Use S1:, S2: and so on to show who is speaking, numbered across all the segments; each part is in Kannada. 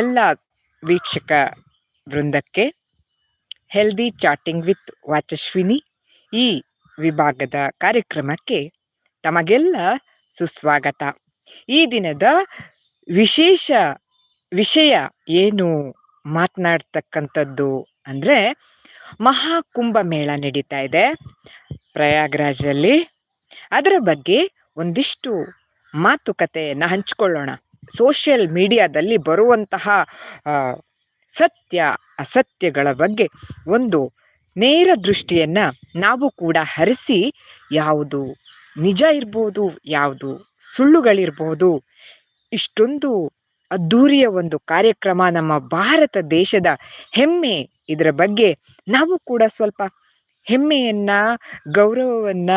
S1: ಎಲ್ಲ ವೀಕ್ಷಕ ವೃಂದಕ್ಕೆ ಹೆಲ್ದಿ ಚಾಟಿಂಗ್ ವಿತ್ ವಾಚಸ್ವಿನಿ ಈ ವಿಭಾಗದ ಕಾರ್ಯಕ್ರಮಕ್ಕೆ ತಮಗೆಲ್ಲ ಸುಸ್ವಾಗತ. ಈ ದಿನದ ವಿಶೇಷ ವಿಷಯ ಏನು ಮಾತನಾಡ್ತಕ್ಕಂಥದ್ದು ಅಂದರೆ ಮಹಾಕುಂಭ ಮೇಳ ನಡೀತಾ ಇದೆ ಪ್ರಯಾಗ್ರಾಜಲ್ಲಿ ಅದರ ಬಗ್ಗೆ ಒಂದಿಷ್ಟು ಮಾತುಕತೆಯನ್ನು ಹಂಚ್ಕೊಳ್ಳೋಣ. ಸೋಷಿಯಲ್ ಮೀಡಿಯಾದಲ್ಲಿ ಬರುವಂತಹ ಸತ್ಯ, ಅಸತ್ಯಗಳ ಬಗ್ಗೆ ಒಂದು ನೇರ ದೃಷ್ಟಿಯನ್ನ ನಾವು ಕೂಡ ಹರಿಸಿ ಯಾವುದು ನಿಜ ಇರ್ಬೋದು, ಯಾವುದು ಸುಳ್ಳುಗಳಿರ್ಬೋದು, ಇಷ್ಟೊಂದು ಅದ್ಧೂರಿಯ ಒಂದು ಕಾರ್ಯಕ್ರಮ ನಮ್ಮ ಭಾರತ ದೇಶದ ಹೆಮ್ಮೆ ಇದರ ಬಗ್ಗೆ ನಾವು ಕೂಡ ಸ್ವಲ್ಪ ಹೆಮ್ಮೆಯನ್ನ, ಗೌರವವನ್ನ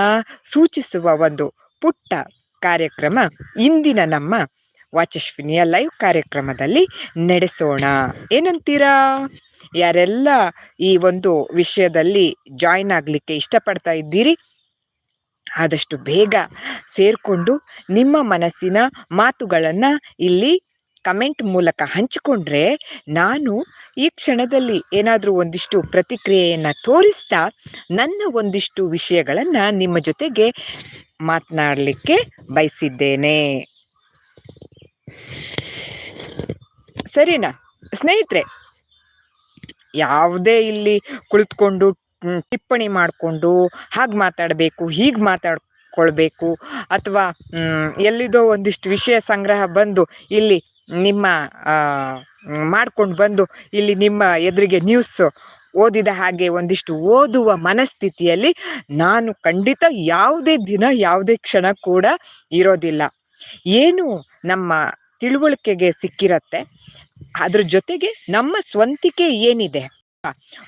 S1: ಸೂಚಿಸುವ ಒಂದು ಪುಟ್ಟ ಕಾರ್ಯಕ್ರಮ ಇಂದಿನ ನಮ್ಮ ವಾಚಸ್ವಿನಿಯ ಲೈವ್ ಕಾರ್ಯಕ್ರಮದಲ್ಲಿ ನಡೆಸೋಣ. ಏನಂತೀರಾ? ಯಾರೆಲ್ಲ ಈ ಒಂದು ವಿಷಯದಲ್ಲಿ ಜಾಯಿನ್ ಆಗಲಿಕ್ಕೆ ಇಷ್ಟಪಡ್ತಾ ಇದ್ದೀರಿ, ಆದಷ್ಟು ಬೇಗ ಸೇರಿಕೊಂಡು ನಿಮ್ಮ ಮನಸ್ಸಿನ ಮಾತುಗಳನ್ನು ಇಲ್ಲಿ ಕಮೆಂಟ್ ಮೂಲಕ ಹಂಚಿಕೊಂಡ್ರೆ ನಾನು ಈ ಕ್ಷಣದಲ್ಲಿ ಏನಾದರೂ ಒಂದಿಷ್ಟು ಪ್ರತಿಕ್ರಿಯೆಯನ್ನು ತೋರಿಸ್ತಾ ನನ್ನ ಒಂದಿಷ್ಟು ವಿಷಯಗಳನ್ನು ನಿಮ್ಮ ಜೊತೆಗೆ ಮಾತನಾಡಲಿಕ್ಕೆ ಬಯಸಿದ್ದೇನೆ. ಸರಿನಾ? ಸ್ನೇಹಿತರೆ, ಯಾವುದೇ ಇಲ್ಲಿ ಕುಳಿತುಕೊಂಡು ಟಿಪ್ಪಣಿ ಮಾಡಿಕೊಂಡು ಹಾಗೆ ಮಾತಾಡಬೇಕು, ಹೀಗೆ ಮಾತಾಡ್ಕೊಳ್ಬೇಕು, ಅಥವಾ ಎಲ್ಲಿದೋ ಒಂದಿಷ್ಟು ವಿಷಯ ಸಂಗ್ರಹ ಬಂದು ಇಲ್ಲಿ ನಿಮ್ಮ ಮಾಡ್ಕೊಂಡು ಬಂದು ಇಲ್ಲಿ ನಿಮ್ಮ ಎದುರಿಗೆ ನ್ಯೂಸ್ ಓದಿದ ಹಾಗೆ ಒಂದಿಷ್ಟು ಓದುವ ಮನಸ್ಥಿತಿಯಲ್ಲಿ ನಾನು ಖಂಡಿತ ಯಾವುದೇ ದಿನ, ಯಾವುದೇ ಕ್ಷಣ ಕೂಡ ಇರೋದಿಲ್ಲ. ಏನು ನಮ್ಮ ತಿಳುವಳಿಕೆಗೆ ಸಿಕ್ಕಿರತ್ತೆ. ಅದ್ರ ಜೊತೆಗೆ ನಮ್ಮ ಸ್ವಂತಿಕೆ ಏನಿದೆ?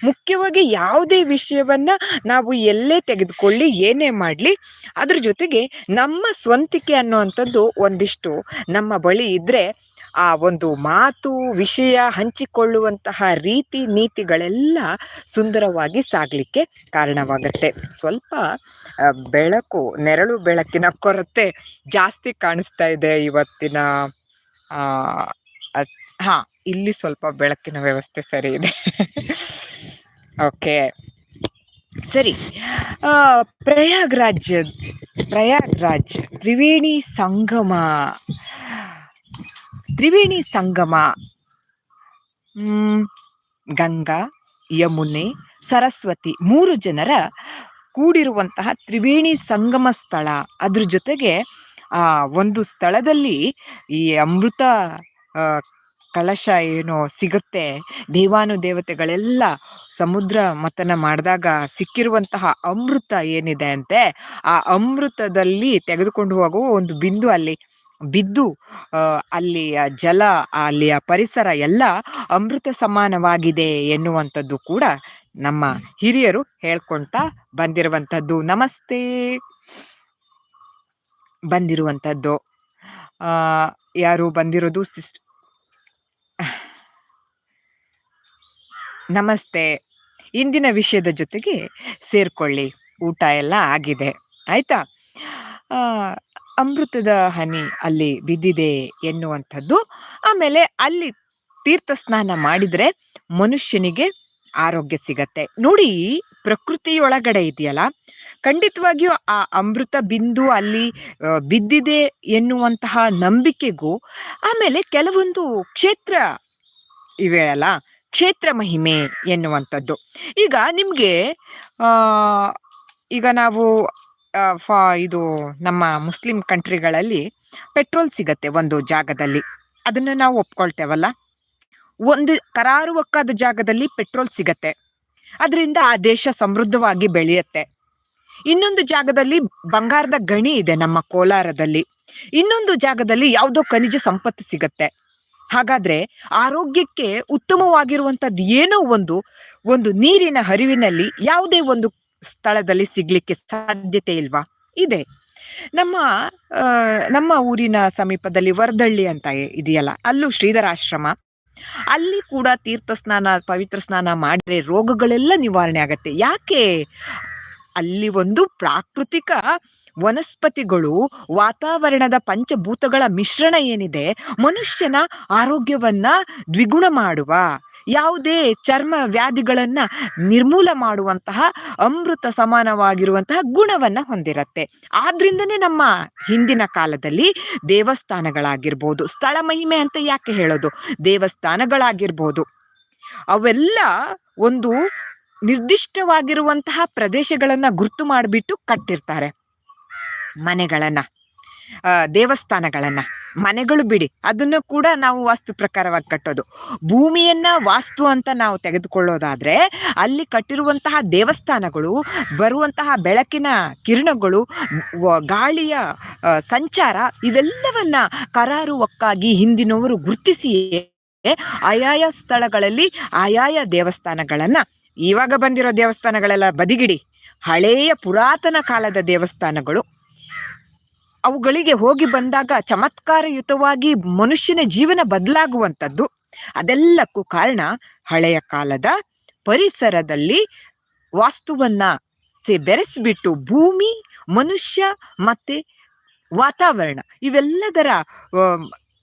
S1: ಮುಖ್ಯವಾಗಿ ಯಾವುದೇ ವಿಷಯವನ್ನ ನಾವು ಎಲ್ಲೇ ತೆಗೆದುಕೊಳ್ಳಿ, ಏನೇ ಮಾಡಲಿ, ಅದ್ರ ಜೊತೆಗೆ ನಮ್ಮ ಸ್ವಂತಿಕೆ ಅನ್ನುವಂಥದ್ದು ಒಂದಿಷ್ಟು ನಮ್ಮ ಬಳಿ ಇದ್ರೆ ಆ ಒಂದು ಮಾತು, ವಿಷಯ ಹಂಚಿಕೊಳ್ಳುವಂತಹ ರೀತಿ, ನೀತಿಗಳೆಲ್ಲ ಸುಂದರವಾಗಿ ಸಾಗಲಿಕ್ಕೆ ಕಾರಣವಾಗುತ್ತೆ. ಸ್ವಲ್ಪ ಬೆಳಕು, ನೆರಳು ಬೆಳಕಿನ ಕೊರತೆ ಜಾಸ್ತಿ ಕಾಣಿಸ್ತಾ ಇದೆ ಇವತ್ತಿನ ಹಾಂ, ಇಲ್ಲಿ ಸ್ವಲ್ಪ ಬೆಳಕಿನ ವ್ಯವಸ್ಥೆ ಸರಿ ಇದೆ. ಓಕೆ. ಸರಿ ಪ್ರಯಾಗ್ರಾಜ್ ಪ್ರಯಾಗ್ರಾಜ್ ತ್ರಿವೇಣಿ ಸಂಗಮ. ತ್ರಿವೇಣಿ ಸಂಗಮ. ಗಂಗಾ, ಯಮುನೆ, ಸರಸ್ವತಿ ಮೂರು ಜನರ ಕೂಡಿರುವಂತಹ ತ್ರಿವೇಣಿ ಸಂಗಮ ಸ್ಥಳ. ಅದ್ರ ಜೊತೆಗೆ, ಆ, ಒಂದು ಸ್ಥಳದಲ್ಲಿ ಈ ಅಮೃತ ಕಲಶ ಏನೋ ಸಿಗುತ್ತೆ. ದೇವಾನು ದೇವತೆಗಳೆಲ್ಲ ಸಮುದ್ರ ಮತನ ಮಾಡಿದಾಗ ಸಿಕ್ಕಿರುವಂತಹ ಅಮೃತ ಏನಿದೆ ಅಂತೆ, ಆ ಅಮೃತದಲ್ಲಿ ತೆಗೆದುಕೊಂಡು ಹೋಗುವ ಒಂದು ಬಿಂದು ಅಲ್ಲಿ ಬಿದ್ದು ಅಲ್ಲಿಯ ಜಲ, ಅಲ್ಲಿಯ ಪರಿಸರ ಎಲ್ಲ ಅಮೃತ ಸಮಾನವಾಗಿದೆ ಎನ್ನುವಂಥದ್ದು ಕೂಡ ನಮ್ಮ ಹಿರಿಯರು ಹೇಳ್ಕೊಳ್ತಾ ಬಂದಿರುವಂಥದ್ದು. ನಮಸ್ತೆ. ಬಂದಿರುವಂಥದ್ದು. ಯಾರು ಬಂದಿರೋದು ಸಿಸ್ಟ್ ನಮಸ್ತೆ. ಇಂದಿನ ವಿಷಯದ ಜೊತೆಗೆ ಸೇರ್ಕೊಳ್ಳಿ. ಊಟ ಎಲ್ಲ ಆಗಿದೆ. ಆಯಿತಾ? ಅಮೃತದ ಹನಿ ಅಲ್ಲಿ ಬಿದ್ದಿದೆ ಎನ್ನುವಂಥದ್ದು. ಆಮೇಲೆ ಅಲ್ಲಿ ತೀರ್ಥ ಸ್ನಾನ ಮಾಡಿದ್ರೆ ಮನುಷ್ಯನಿಗೆ ಆರೋಗ್ಯ ಸಿಗತ್ತೆ. ನೋಡಿ, ಪ್ರಕೃತಿಯೊಳಗಡೆ ಇದೆಯಲ್ಲ, ಖಂಡಿತವಾಗಿಯೂ ಆ ಅಮೃತ ಬಿಂದು ಅಲ್ಲಿ ಬಿದ್ದಿದೆ ಎನ್ನುವಂತಹ ನಂಬಿಕೆಗೂ, ಆಮೇಲೆ ಕೆಲವೊಂದು ಕ್ಷೇತ್ರ ಇವೆ ಅಲ್ಲ, ಕ್ಷೇತ್ರ ಮಹಿಮೆ ಎನ್ನುವಂಥದ್ದು. ಈಗ ನಿಮಗೆ ಈಗ ನಾವು ಫಾ, ಇದು ನಮ್ಮ ಮುಸ್ಲಿಂ ಕಂಟ್ರಿಗಳಲ್ಲಿ ಪೆಟ್ರೋಲ್ ಸಿಗತ್ತೆ ಒಂದು ಜಾಗದಲ್ಲಿ. ಅದನ್ನು ನಾವು ಒಪ್ಕೊಳ್ತೇವಲ್ಲ? ಒಂದು ಕರಾರುವಕ್ಕಾದ ಜಾಗದಲ್ಲಿ ಪೆಟ್ರೋಲ್ ಸಿಗತ್ತೆ. ಅದರಿಂದ ಆ ದೇಶ ಸಮೃದ್ಧವಾಗಿ ಬೆಳೆಯುತ್ತೆ. ಇನ್ನೊಂದು ಜಾಗದಲ್ಲಿ ಬಂಗಾರದ ಗಣಿ ಇದೆ ನಮ್ಮ ಕೋಲಾರದಲ್ಲಿ. ಇನ್ನೊಂದು ಜಾಗದಲ್ಲಿ ಯಾವುದೋ ಖನಿಜ ಸಂಪತ್ತು ಸಿಗತ್ತೆ. ಹಾಗಾದ್ರೆ ಆರೋಗ್ಯಕ್ಕೆ ಉತ್ತಮವಾಗಿರುವಂಥದ್ದು ಏನೋ ಒಂದು ಒಂದು ನೀರಿನ ಹರಿವಿನಲ್ಲಿ ಯಾವುದೇ ಒಂದು ಸ್ಥಳದಲ್ಲಿ ಸಿಗ್ಲಿಕ್ಕೆ ಸಾಧ್ಯತೆ ಇಲ್ವಾ? ಇದೆ. ನಮ್ಮ ನಮ್ಮ ಊರಿನ ಸಮೀಪದಲ್ಲಿ ವರದಳ್ಳಿ ಅಂತ ಇದೆಯಲ್ಲ, ಅಲ್ಲೂ ಶ್ರೀಧರ ಆಶ್ರಮ. ಅಲ್ಲಿ ಕೂಡ ತೀರ್ಥ ಸ್ನಾನ, ಪವಿತ್ರ ಸ್ನಾನ ಮಾಡಿದ್ರೆ ರೋಗಗಳೆಲ್ಲ ನಿವಾರಣೆ ಆಗತ್ತೆ. ಯಾಕೆ ಅಲ್ಲಿ ಒಂದು ಪ್ರಾಕೃತಿಕ ವನಸ್ಪತಿಗಳು, ವಾತಾವರಣದ ಪಂಚಭೂತಗಳ ಮಿಶ್ರಣ ಏನಿದೆ, ಮನುಷ್ಯನ ಆರೋಗ್ಯವನ್ನ ದ್ವಿಗುಣ ಮಾಡುವ, ಯಾವುದೇ ಚರ್ಮ ವ್ಯಾಧಿಗಳನ್ನ ನಿರ್ಮೂಲ ಮಾಡುವಂತಹ, ಅಮೃತ ಸಮಾನವಾಗಿರುವಂತಹ ಗುಣವನ್ನ ಹೊಂದಿರುತ್ತೆ. ಆದ್ರಿಂದನೇ ನಮ್ಮ ಹಿಂದಿನ ಕಾಲದಲ್ಲಿ ದೇವಸ್ಥಾನಗಳಾಗಿರ್ಬೋದು, ಸ್ಥಳ ಮಹಿಮೆ ಅಂತ ಯಾಕೆ ಹೇಳೋದು? ದೇವಸ್ಥಾನಗಳಾಗಿರ್ಬೋದು. ಅವೆಲ್ಲ ಒಂದು ನಿರ್ದಿಷ್ಟವಾಗಿರುವಂತಹ ಪ್ರದೇಶಗಳನ್ನ ಗುರ್ತು ಮಾಡಿಬಿಟ್ಟು ಕಟ್ಟಿರ್ತಾರೆ. ಮನೆಗಳನ್ನ ದೇವಸ್ಥಾನಗಳನ್ನ, ಮನೆಗಳು ಬಿಡಿ, ಅದನ್ನು ಕೂಡ ನಾವು ವಾಸ್ತು ಪ್ರಕಾರವಾಗಿ ಕಟ್ಟೋದು. ಭೂಮಿಯನ್ನ ವಾಸ್ತು ಅಂತ ನಾವು ತೆಗೆದುಕೊಳ್ಳೋದಾದ್ರೆ, ಅಲ್ಲಿ ಕಟ್ಟಿರುವಂತಹ ದೇವಸ್ಥಾನಗಳು, ಬರುವಂತಹ ಬೆಳಕಿನ ಕಿರಣಗಳು ಗಾಳಿಯ ಸಂಚಾರ, ಇವೆಲ್ಲವನ್ನ ಕರಾರುವಕ್ಕಾಗಿ ಹಿಂದಿನವರು ಗುರುತಿಸಿ ಆಯಾಯ ಸ್ಥಳಗಳಲ್ಲಿ ಆಯಾಯ ದೇವಸ್ಥಾನಗಳನ್ನ ಇವಾಗ ಬಂದಿರೋ ದೇವಸ್ಥಾನಗಳೆಲ್ಲ ಬದಿಗಿಡಿ, ಹಳೆಯ ಪುರಾತನ ಕಾಲದ ದೇವಸ್ಥಾನಗಳು. ಅವುಗಳಿಗೆ ಹೋಗಿ ಬಂದಾಗ ಚಮತ್ಕಾರಯುತವಾಗಿ ಮನುಷ್ಯನ ಜೀವನ ಬದಲಾಗುವಂಥದ್ದು. ಅದೆಲ್ಲಕ್ಕೂ ಕಾರಣ ಹಳೆಯ ಕಾಲದ ಪರಿಸರದಲ್ಲಿ ವಾಸ್ತುವನ್ನ ಬೆರೆಸಿಬಿಟ್ಟು ಭೂಮಿ, ಮನುಷ್ಯ ಮತ್ತೆ ವಾತಾವರಣ ಇವೆಲ್ಲದರ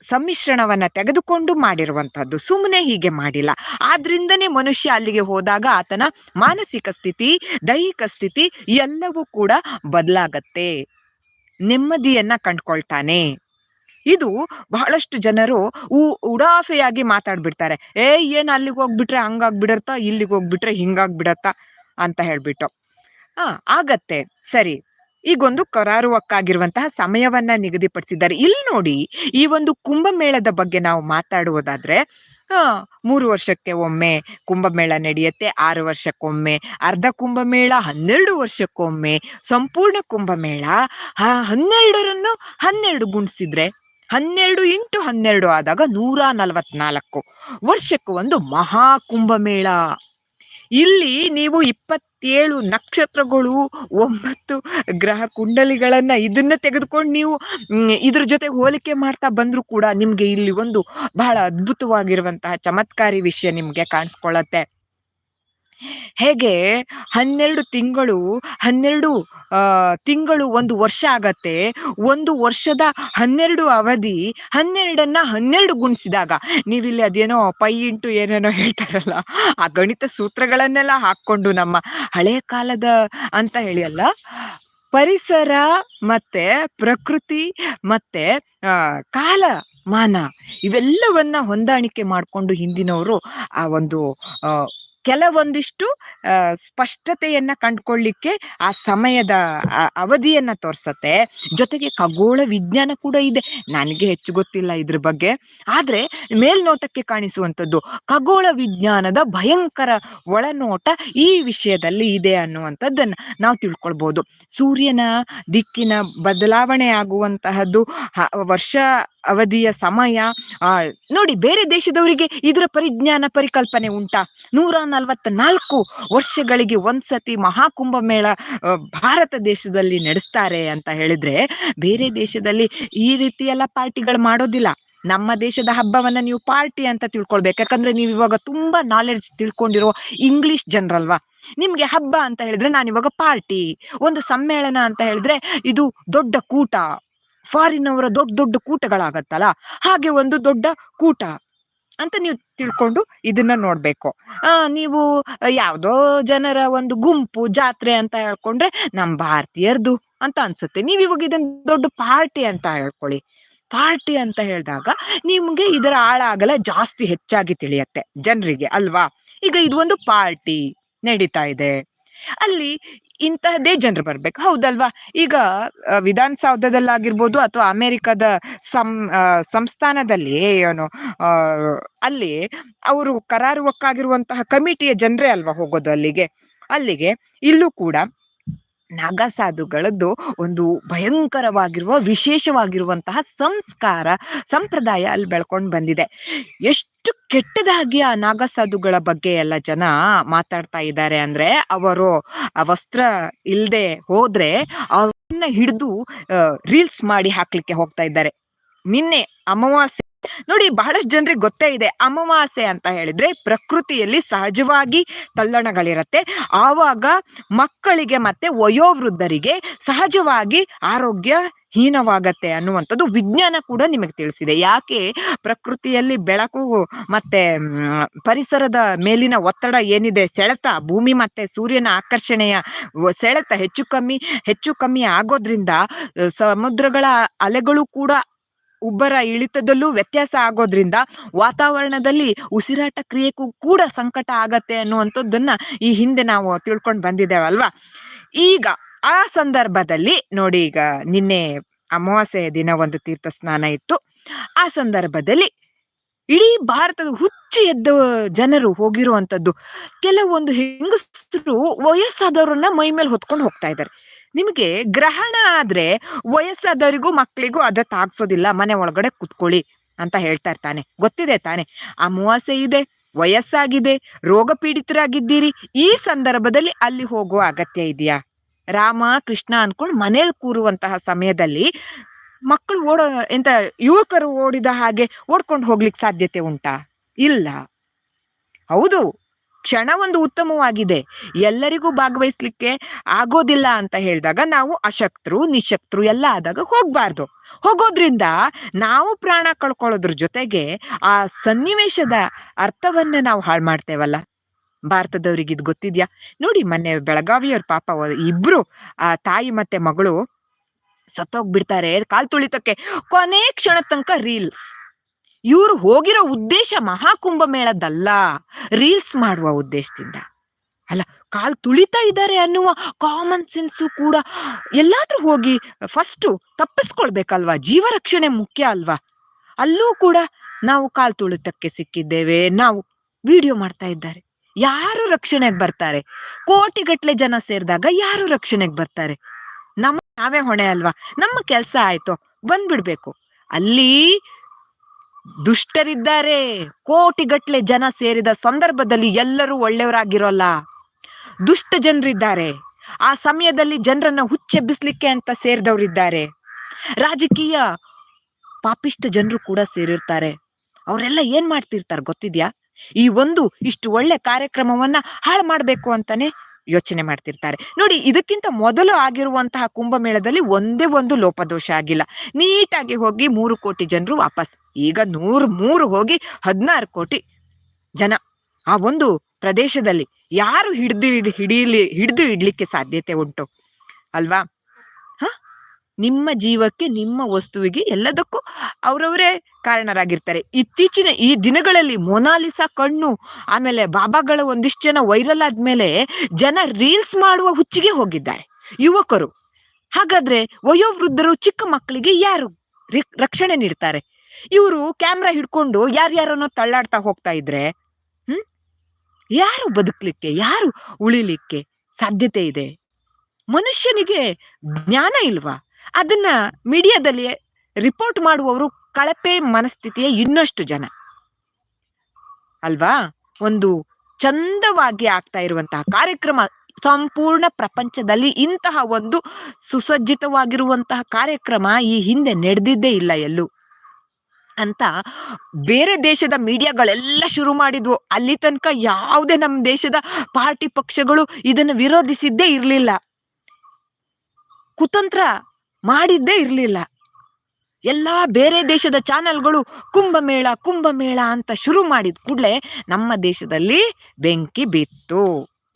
S1: ಸಮ್ಮಿಶ್ರಣವನ್ನ ತೆಗೆದುಕೊಂಡು ಮಾಡಿರುವಂತಹದ್ದು ಸುಮ್ಮನೆ ಹೀಗೆ ಮಾಡಿಲ್ಲ. ಆದ್ರಿಂದನೇ ಮನುಷ್ಯ ಅಲ್ಲಿಗೆ ಹೋದಾಗ ಆತನ ಮಾನಸಿಕ ಸ್ಥಿತಿ, ದೈಹಿಕ ಸ್ಥಿತಿ ಎಲ್ಲವೂ ಕೂಡ ಬದಲಾಗತ್ತೆ. ನೆಮ್ಮದಿಯನ್ನ ಕಂಡ್ಕೊಳ್ತಾನೆ. ಇದು ಬಹಳಷ್ಟು ಜನರು ಉ ಉಡಾಫೆಯಾಗಿ ಮಾತಾಡ್ಬಿಡ್ತಾರೆ. ಏ, ಏನು ಅಲ್ಲಿಗೆ ಹೋಗ್ಬಿಟ್ರೆ ಹಂಗಾಗ್ಬಿಡತ್ತ, ಇಲ್ಲಿಗೆ ಹೋಗ್ಬಿಟ್ರೆ ಹಿಂಗಾಗ್ಬಿಡತ್ತಾ ಅಂತ ಹೇಳ್ಬಿಟ್ಟು. ಆ, ಆಗತ್ತೆ. ಸರಿ. ಈಗೊಂದು ಕರಾರುವಕ್ಕಾಗಿರುವಂತಹ ಸಮಯವನ್ನ ನಿಗದಿಪಡಿಸಿದ್ದಾರೆ. ಇಲ್ಲಿ ನೋಡಿ, ಈ ಒಂದು ಕುಂಭಮೇಳದ ಬಗ್ಗೆ ನಾವು ಮಾತಾಡುವುದಾದ್ರೆ ಮೂರು ವರ್ಷಕ್ಕೆ ಒಮ್ಮೆ ಕುಂಭಮೇಳ ನಡೆಯುತ್ತೆ, ಆರು ವರ್ಷಕ್ಕೊಮ್ಮೆ ಅರ್ಧ ಕುಂಭಮೇಳ, ಹನ್ನೆರಡು ವರ್ಷಕ್ಕೊಮ್ಮೆ ಸಂಪೂರ್ಣ ಕುಂಭಮೇಳ. ಹನ್ನೆರಡರನ್ನು ಹನ್ನೆರಡು ಗುಣಿಸಿದ್ರೆ, ಹನ್ನೆರಡು ಇಂಟು ಹನ್ನೆರಡು ಆದಾಗ ನೂರ ನಲವತ್ನಾಲ್ಕು. ವರ್ಷಕ್ಕೆ ಒಂದು ಮಹಾ ಕುಂಭಮೇಳ. ಇಲ್ಲಿ ನೀವು ಇಪ್ಪತ್ತೇಳು ನಕ್ಷತ್ರಗಳು, ಒಂಬತ್ತು ಗ್ರಹ ಕುಂಡಲಿಗಳನ್ನ ಇದನ್ನ ತೆಗೆದುಕೊಂಡು ನೀವು ಇದ್ರ ಜೊತೆ ಹೋಲಿಕೆ ಮಾಡ್ತಾ ಬಂದ್ರು ಕೂಡ ನಿಮ್ಗೆ ಇಲ್ಲಿ ಒಂದು ಬಹಳ ಅದ್ಭುತವಾಗಿರುವಂತಹ ಚಮತ್ಕಾರಿ ವಿಷಯ ನಿಮ್ಗೆ ಕಾಣಿಸ್ಕೊಳ್ಳತ್ತೆ ಹೇಗೆ ಹನ್ನೆರಡು ತಿಂಗಳು ಹನ್ನೆರಡು ತಿಂಗಳು ಒಂದು ವರ್ಷ ಆಗತ್ತೆ. ಒಂದು ವರ್ಷದ ಹನ್ನೆರಡು ಅವಧಿ, ಹನ್ನೆರಡನ್ನ ಹನ್ನೆರಡು ಗುಣಿಸಿದಾಗ, ನೀವಿಲ್ಲಿ ಅದೇನೋ ಪೈ ಇಂಟು ಏನೇನೋ ಹೇಳ್ತಾರಲ್ಲ, ಆ ಗಣಿತ ಸೂತ್ರಗಳನ್ನೆಲ್ಲ ಹಾಕ್ಕೊಂಡು ನಮ್ಮ ಹಳೆ ಕಾಲದ ಅಂತ ಹೇಳಿ ಅಲ್ಲ, ಪರಿಸರ ಮತ್ತೆ ಪ್ರಕೃತಿ ಮತ್ತೆ ಕಾಲ ಮಾನ ಇವೆಲ್ಲವನ್ನ ಹೊಂದಾಣಿಕೆ ಮಾಡಿಕೊಂಡು ಹಿಂದಿನವರು ಆ ಒಂದು ಕೆಲವೊಂದಿಷ್ಟು ಸ್ಪಷ್ಟತೆಯನ್ನು ಕಂಡುಕೊಳ್ಳಿಕ್ಕೆ ಆ ಸಮಯದ ಅವಧಿಯನ್ನು ತೋರ್ಸತ್ತೆ. ಜೊತೆಗೆ ಖಗೋಳ ವಿಜ್ಞಾನ ಕೂಡ ಇದೆ. ನನಗೆ ಹೆಚ್ಚು ಗೊತ್ತಿಲ್ಲ ಇದ್ರ ಬಗ್ಗೆ. ಆದ್ರೆ, ಮೇಲ್ನೋಟಕ್ಕೆ ಕಾಣಿಸುವಂಥದ್ದು ಖಗೋಳ ವಿಜ್ಞಾನದ ಭಯಂಕರ ಒಳನೋಟ ಈ ವಿಷಯದಲ್ಲಿ ಇದೆ ಅನ್ನುವಂಥದ್ದನ್ನ ನಾವು ತಿಳ್ಕೊಳ್ಬಹುದು ಸೂರ್ಯನ ದಿಕ್ಕಿನ ಬದಲಾವಣೆ ಆಗುವಂತಹದ್ದು ವರ್ಷ ಅವಧಿಯ ಸಮಯ. ನೋಡಿ, ಬೇರೆ ದೇಶದವರಿಗೆ ಇದರ ಪರಿಜ್ಞಾನ, ಪರಿಕಲ್ಪನೆ ಉಂಟಾ. ನೂರ ನಲವತ್ನಾಲ್ಕು ವರ್ಷಗಳಿಗೆ ಒಂದ್ಸತಿ ಮಹಾಕುಂಭ ಮೇಳ ಭಾರತ ದೇಶದಲ್ಲಿ ನಡೆಸ್ತಾರೆ ಅಂತ ಹೇಳಿದ್ರೆ, ಬೇರೆ ದೇಶದಲ್ಲಿ ಈ ರೀತಿ ಎಲ್ಲ ಪಾರ್ಟಿಗಳು ಮಾಡೋದಿಲ್ಲ. ನಮ್ಮ ದೇಶದ ಹಬ್ಬವನ್ನ ನೀವು ಪಾರ್ಟಿ ಅಂತ ತಿಳ್ಕೊಳ್ಬೇಕು. ಯಾಕಂದ್ರೆ ನೀವು ಇವಾಗ ತುಂಬಾ ನಾಲೆಡ್ಜ್ ತಿಳ್ಕೊಂಡಿರೋ ಇಂಗ್ಲಿಷ್ ಜನರಲ್ವಾ? ನಿಮ್ಗೆ ಹಬ್ಬ ಅಂತ ಹೇಳಿದ್ರೆ ನಾನು ಇವಾಗ ಪಾರ್ಟಿ. ಒಂದು ಸಮ್ಮೇಳನ ಅಂತ ಹೇಳಿದ್ರೆ ಇದು ದೊಡ್ಡ ಕೂಟ. ಫಾರಿನ್ ಅವರ ದೊಡ್ಡ ದೊಡ್ಡ ಕೂಟಗಳಾಗತ್ತಲ್ಲ? ಹಾಗೆ ಒಂದು ದೊಡ್ಡ ಕೂಟ ಅಂತ ನೀವು ತಿಳ್ಕೊಂಡು ಇದನ್ನ ನೋಡ್ಬೇಕು. ಆ, ನೀವು ಯಾವುದೋ ಜನರ ಒಂದು ಗುಂಪು, ಜಾತ್ರೆ ಅಂತ ಹೇಳ್ಕೊಂಡ್ರೆ ನಮ್ ಭಾರತೀಯರ್ದು ಅಂತ ಅನ್ಸುತ್ತೆ. ನೀವ್ ಇವಾಗ ಇದನ್ನ ದೊಡ್ಡ ಪಾರ್ಟಿ ಅಂತ ಹೇಳ್ಕೊಳ್ಳಿ. ಪಾರ್ಟಿ ಅಂತ ಹೇಳಿದಾಗ ನಿಮ್ಗೆ ಇದರ ಆಳ ಆಗಲ ಜಾಸ್ತಿ ಹೆಚ್ಚಾಗಿ ತಿಳಿಯತ್ತೆ, ಜನರಿಗೆ ಅಲ್ವಾ? ಈಗ ಇದು ಒಂದು ಪಾರ್ಟಿ ನಡೀತಾ ಇದೆ. ಅಲ್ಲಿ ಇಂತಹದ್ದೇ ಜನರು ಬರ್ಬೇಕು. ಹೌದಲ್ವಾ? ಈಗ ವಿಧಾನಸೌಧದಲ್ಲಾಗಿರ್ಬೋದು ಅಥವಾ ಅಮೆರಿಕದ ಸಂ ಸಂಸ್ಥಾನದಲ್ಲಿ ಏನು ಅಲ್ಲಿ ಅವರು ಕರಾರುವಕ್ಕಾಗಿರುವಂತಹ ಕಮಿಟಿಯ ಜನರೇ ಅಲ್ವಾ ಹೋಗೋದು ಅಲ್ಲಿಗೆ? ಅಲ್ಲಿಗೆ ಇಲ್ಲೂ ಕೂಡ ನಾಗಸಾಧುಗಳದ್ದು ಒಂದು ಭಯಂಕರವಾಗಿರುವ, ವಿಶೇಷವಾಗಿರುವಂತಹ ಸಂಸ್ಕಾರ, ಸಂಪ್ರದಾಯ ಅಲ್ಲಿ ಬೆಳ್ಕೊಂಡು ಬಂದಿದೆ. ಎಷ್ಟು ಕೆಟ್ಟದಾಗಿ ಆ ನಾಗಸಾಧುಗಳ ಬಗ್ಗೆ ಎಲ್ಲ ಜನ ಮಾತಾಡ್ತಾ ಇದ್ದಾರೆ ಅಂದ್ರೆ, ಅವರು ಆ ವಸ್ತ್ರ ಇಲ್ಲದೆ ಹೋದ್ರೆ ಅವನ್ನ ಹಿಡಿದು ರೀಲ್ಸ್ ಮಾಡಿ ಹಾಕ್ಲಿಕ್ಕೆ ಹೋಗ್ತಾ ಇದ್ದಾರೆ. ನಿನ್ನೆ ಅಮಾವಾಸ್ಯೆ ನೋಡಿ ಬಹಳಷ್ಟು ಜನರಿಗೆ ಗೊತ್ತೇ ಇದೆ ಅಮಾವಾಸ್ಯೆ ಅಂತ ಹೇಳಿದ್ರೆ ಪ್ರಕೃತಿಯಲ್ಲಿ ಸಹಜವಾಗಿ ತಲ್ಲಣಗಳಿರತ್ತೆ. ಆವಾಗ ಮಕ್ಕಳಿಗೆ ಮತ್ತೆ ವಯೋವೃದ್ಧರಿಗೆ ಸಹಜವಾಗಿ ಆರೋಗ್ಯ ಹೀನವಾಗತ್ತೆ ಅನ್ನುವಂಥದ್ದು ವಿಜ್ಞಾನ ಕೂಡ ನಿಮಗೆ ತಿಳಿಸಿದೆ. ಯಾಕೆ? ಪ್ರಕೃತಿಯಲ್ಲಿ ಬೆಳಕು ಮತ್ತೆ ಪರಿಸರದ ಮೇಲಿನ ಒತ್ತಡ ಏನಿದೆ? ಸೆಳೆತ, ಭೂಮಿ ಮತ್ತೆ ಸೂರ್ಯನ ಆಕರ್ಷಣೆಯ ಸೆಳೆತ ಹೆಚ್ಚು ಕಮ್ಮಿ ಹೆಚ್ಚು ಕಮ್ಮಿ ಆಗೋದ್ರಿಂದ ಸಮುದ್ರಗಳ ಅಲೆಗಳು ಕೂಡ ಉಬ್ಬರ ಇಳಿತದಲ್ಲೂ ವ್ಯತ್ಯಾಸ ಆಗೋದ್ರಿಂದ ವಾತಾವರಣದಲ್ಲಿ ಉಸಿರಾಟ ಕ್ರಿಯೆಗೂ ಕೂಡ ಸಂಕಟ ಆಗತ್ತೆ ಅನ್ನುವಂಥದ್ದನ್ನ ಈ ಹಿಂದೆ ನಾವು ತಿಳ್ಕೊಂಡು ಬಂದಿದ್ದೇವಲ್ವಾ? ಈಗ ಆ ಸಂದರ್ಭದಲ್ಲಿ ನೋಡಿ ಈಗ ನಿನ್ನೆ ಅಮಾವಾಸ್ಯೆ ದಿನ ಒಂದು ತೀರ್ಥ ಸ್ನಾನ ಇತ್ತು. ಆ ಸಂದರ್ಭದಲ್ಲಿ ಇಡೀ ಭಾರತದ ಹುಚ್ಚು ಎದ್ದ ಜನರು ಹೋಗಿರುವಂತದ್ದು ಕೆಲವೊಂದು ಹೆಂಗಸರು ವಯಸ್ಸಾದವರನ್ನ ಮೈ ಮೇಲೆ ಹೊತ್ಕೊಂಡು ಹೋಗ್ತಾ ಇದ್ದಾರೆ. ನಿಮಗೆ ಗ್ರಹಣ ಆದ್ರೆ ವಯಸ್ಸಾದವರಿಗೂ ಮಕ್ಕಳಿಗೂ ಅದ ತಾಗ್ಸೋದಿಲ್ಲ ಮನೆ ಒಳಗಡೆ ಕುತ್ಕೊಳ್ಳಿ ಅಂತ ಹೇಳ್ತಾ ಇರ್ತಾನೆ. ಗೊತ್ತಿದೆ ತಾನೆ. ಅಮಾವಾಸ್ಯೆ ಇದೆ, ವಯಸ್ಸಾಗಿದೆ, ರೋಗ ಪೀಡಿತರಾಗಿದ್ದೀರಿ, ಈ ಸಂದರ್ಭದಲ್ಲಿ ಅಲ್ಲಿ ಹೋಗುವ ಅಗತ್ಯ ಇದೆಯಾ? ರಾಮ, ಕೃಷ್ಣ ಅನ್ಕೊಂಡು ಮನೇಲಿ ಕೂರುವಂತಹ ಸಮಯದಲ್ಲಿ ಮಕ್ಕಳು ಓಡೋ, ಎಂತ ಯುವಕರು ಓಡಿದ ಹಾಗೆ ಓಡ್ಕೊಂಡು ಹೋಗ್ಲಿಕ್ಕೆ ಸಾಧ್ಯತೆ ಉಂಟಾ? ಇಲ್ಲ. ಹೌದು. ಕ್ಷಣ ಒಂದು ಉತ್ತಮವಾಗಿದೆ. ಎಲ್ಲರಿಗೂ ಭಾಗವಹಿಸ್ಲಿಕ್ಕೆ ಆಗೋದಿಲ್ಲ ಅಂತ ಹೇಳಿದಾಗ ನಾವು ಅಶಕ್ತರು, ನಿಶಕ್ತರು ಎಲ್ಲ ಆದಾಗ ಹೋಗ್ಬಾರ್ದು. ಹೋಗೋದ್ರಿಂದ ನಾವು ಪ್ರಾಣ ಕಳ್ಕೊಳ್ಳೋದ್ರ ಜೊತೆಗೆ ಆ ಸನ್ನಿವೇಶದ ಅರ್ಥವನ್ನ ನಾವು ಹಾಳು ಮಾಡ್ತೇವಲ್ಲ. ಭಾರತದವ್ರಿಗೆ ಇದು ಗೊತ್ತಿದ್ಯಾ? ನೋಡಿ ಮೊನ್ನೆ ಬೆಳಗಾವಿಯವ್ರ ಪಾಪ ಇಬ್ರು, ಆ ತಾಯಿ ಮತ್ತೆ ಮಗಳು ಸತ್ತೋಗ್ಬಿಡ್ತಾರೆ ಕಾಲ್ ತುಳಿತಕ್ಕೆ. ಕೊನೆ ಕ್ಷಣ ತನಕ ರೀಲ್ಸ್. ಇವ್ರು ಹೋಗಿರೋ ಉದ್ದೇಶ ಮಹಾಕುಂಭ ಮೇಳದಲ್ಲ ರೀಲ್ಸ್ ಮಾಡುವ ಉದ್ದೇಶದಿಂದ. ಅಲ್ಲ, ಕಾಲ್ ತುಳಿತಾ ಇದ್ದಾರೆ ಅನ್ನುವ ಕಾಮನ್ ಸೆನ್ಸು ಕೂಡ. ಎಲ್ಲಾದ್ರೂ ಹೋಗಿ ಫಸ್ಟು ತಪ್ಪಿಸ್ಕೊಳ್ಬೇಕಲ್ವಾ? ಜೀವ ರಕ್ಷಣೆ ಮುಖ್ಯ ಅಲ್ವಾ? ಅಲ್ಲೂ ಕೂಡ ನಾವು ಕಾಲ್ ತುಳಿತಕ್ಕೆ ಸಿಕ್ಕಿದ್ದೇವೆ. ನಾವು ವಿಡಿಯೋ ಮಾಡ್ತಾ ಇದ್ದಾರೆ. ಯಾರು ರಕ್ಷಣೆಗೆ ಬರ್ತಾರೆ? ಕೋಟಿಗಟ್ಲೆ ಜನ ಸೇರಿದಾಗ ಯಾರು ರಕ್ಷಣೆಗೆ ಬರ್ತಾರೆ? ನಮ್ಮ ನಾವೇ ಹೊಣೆ ಅಲ್ವಾ? ನಮ್ಮ ಕೆಲಸ ಆಯ್ತು. ಬಂದ್ಬಿಡ್ಬೇಕು. ಅಲ್ಲಿ ದುಷ್ಟರಿದ್ದಾರೆ. ಕೋಟಿಗಟ್ಲೆ ಜನ ಸೇರಿದ ಸಂದರ್ಭದಲ್ಲಿ ಎಲ್ಲರೂ ಒಳ್ಳೆಯವರಾಗಿರೋಲ್ಲ. ದುಷ್ಟ ಜನರಿದ್ದಾರೆ. ಆ ಸಮಯದಲ್ಲಿ ಜನರನ್ನ ಹುಚ್ಚೆಬ್ಬಿಸ್ಲಿಕ್ಕೆ ಅಂತ ಸೇರಿದವರಿದ್ದಾರೆ. ರಾಜಕೀಯ ಪಾಪಿಷ್ಟ ಜನರು ಕೂಡ ಸೇರಿರ್ತಾರೆ. ಅವರೆಲ್ಲ ಏನ್ ಮಾಡ್ತಿರ್ತಾರೆ ಗೊತ್ತಿದ್ಯಾ? ಈ ಒಂದು ಇಷ್ಟು ಒಳ್ಳೆ ಕಾರ್ಯಕ್ರಮವನ್ನ ಹಾಳು ಮಾಡ್ಬೇಕು ಅಂತಾನೆ ಯೋಚನೆ ಮಾಡ್ತಿರ್ತಾರೆ. ನೋಡಿ, ಇದಕ್ಕಿಂತ ಮೊದಲು ಆಗಿರುವಂತಹ ಕುಂಭಮೇಳದಲ್ಲಿ ಒಂದೇ ಒಂದು ಲೋಪದೋಷ ಆಗಿಲ್ಲ. ನೀಟಾಗಿ ಹೋಗಿ ಮೂರು ಕೋಟಿ ಜನರು ವಾಪಸ್. ಈಗ ನೂರು ಮೂರು ಹೋಗಿ ಹದಿನಾರು ಕೋಟಿ ಜನ ಆ ಒಂದು ಪ್ರದೇಶದಲ್ಲಿ. ಯಾರು ಹಿಡ್ದು ಹಿಡೀಲಿ, ಹಿಡಿದು ಇಡ್ಲಿಕ್ಕೆ ಸಾಧ್ಯತೆ ಉಂಟು? ಅಲ್ವಾ? ನಿಮ್ಮ ಜೀವಕ್ಕೆ, ನಿಮ್ಮ ವಸ್ತುವಿಗೆ ಎಲ್ಲದಕ್ಕೂ ಅವರವರೇ ಕಾರಣರಾಗಿರ್ತಾರೆ. ಇತ್ತೀಚಿನ ಈ ದಿನಗಳಲ್ಲಿ ಮೊನಾಲಿಸಾ ಕಣ್ಣು, ಆಮೇಲೆ ಬಾಬಾಗಳ ಒಂದಿಷ್ಟು ಜನ ವೈರಲ್ ಆದ್ಮೇಲೆ ಜನ ರೀಲ್ಸ್ ಮಾಡುವ ಹುಚ್ಚಿಗೆ ಹೋಗಿದ್ದಾರೆ. ಯುವಕರು. ಹಾಗಾದ್ರೆ ವಯೋವೃದ್ಧರು ಚಿಕ್ಕ ಮಕ್ಕಳಿಗೆ ಯಾರು ರಕ್ಷಣೆ ನೀಡ್ತಾರೆ? ಇವರು ಕ್ಯಾಮ್ರಾ ಹಿಡ್ಕೊಂಡು ಯಾರ್ಯಾರನ್ನೋ ತಳ್ಳಾಡ್ತಾ ಹೋಗ್ತಾ ಇದ್ರೆ, ಹ್ಮ್? ಯಾರು ಬದುಕ್ಲಿಕ್ಕೆ, ಯಾರು ಉಳಿಲಿಕ್ಕೆ ಸಾಧ್ಯತೆ ಇದೆ? ಮನುಷ್ಯನಿಗೆ ಜ್ಞಾನ ಇಲ್ವಾ? ಅದನ್ನ ಮೀಡಿಯಾದಲ್ಲಿ ರಿಪೋರ್ಟ್ ಮಾಡುವವರು ಕಳಪೆ ಮನಸ್ಥಿತಿಯ ಇನ್ನಷ್ಟು ಜನ. ಅಲ್ವಾ? ಒಂದು ಚಂದವಾಗಿ ಆಗ್ತಾ ಇರುವಂತಹ ಕಾರ್ಯಕ್ರಮ, ಸಂಪೂರ್ಣ ಪ್ರಪಂಚದಲ್ಲಿ ಇಂತಹ ಒಂದು ಸುಸಜ್ಜಿತವಾಗಿರುವಂತಹ ಕಾರ್ಯಕ್ರಮ ಈ ಹಿಂದೆ ನಡೆದಿದ್ದೇ ಇಲ್ಲ ಎಲ್ಲೂ. ಅಂತ ಬೇರೆ ದೇಶದ ಮೀಡಿಯಾಗಳೆಲ್ಲ ಶುರು ಮಾಡಿದ್ವು. ಅಲ್ಲಿ ತನಕ ಯಾವುದೇ ನಮ್ಮ ದೇಶದ ಪಾರ್ಟಿ ಪಕ್ಷಗಳು ಇದನ್ನು ವಿರೋಧಿಸಿದ್ದೇ ಇರಲಿಲ್ಲ. ಕುತಂತ್ರ ಮಾಡಿದ್ದೇ ಇರಲಿಲ್ಲ. ಎಲ್ಲ ಬೇರೆ ದೇಶದ ಚಾನೆಲ್ಗಳು ಕುಂಭಮೇಳ ಕುಂಭಮೇಳ ಅಂತ ಶುರು ಮಾಡಿದ ಕೂಡಲೇ ನಮ್ಮ ದೇಶದಲ್ಲಿ ಬೆಂಕಿ ಬಿತ್ತು.